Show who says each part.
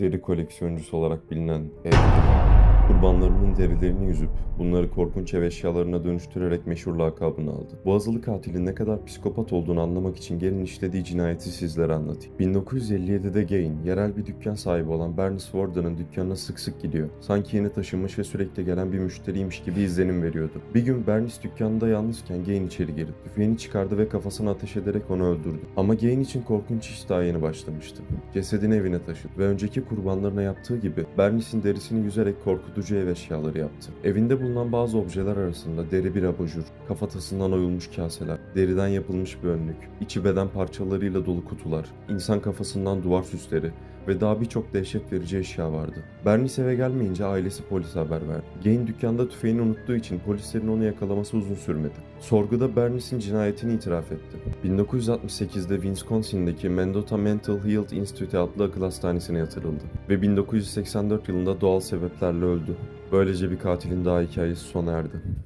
Speaker 1: deri koleksiyoncusu olarak bilinen Ed, kurbanlarının derilerini yüzüp bunları korkunç ev eşyalarına dönüştürerek meşhur lakabını aldı. Bu azılı katilin ne kadar psikopat olduğunu anlamak için gelin işlediği cinayeti sizlere anlatayım. 1957'de Gain, yerel bir dükkan sahibi olan Bernice Warden'ın dükkanına sık sık gidiyor. Sanki yeni taşınmış ve sürekli gelen bir müşteriymiş gibi izlenim veriyordu. Bir gün Bernice dükkanında yalnızken Gain içeri girdi. Tüfeğini çıkardı ve kafasına ateş ederek onu öldürdü. Ama Gain için korkunç iş daha yeni başlamıştı. Cesedini evine taşıdı ve önceki kurbanlarına yaptığı gibi Bernice'in derisini yüzerek korkutucu ev eşyaları yaptı. Evinde bulunan bazı objeler arasında deri bir abajur, kafatasından oyulmuş kaseler, deriden yapılmış bir önlük, içi beden parçalarıyla dolu kutular, insan kafasından duvar süsleri ve daha birçok dehşet verici eşya vardı. Bernice eve gelmeyince ailesi polise haber verdi. Gain dükkanda tüfeğini unuttuğu için polislerin onu yakalaması uzun sürmedi. Sorguda Bernice'in cinayetini itiraf etti. 1968'de Wisconsin'deki Mendota Mental Health Institute adlı akıl hastanesine yatırıldı ve 1984 yılında doğal sebeplerle Böylece bir katilin daha hikayesi sona erdi.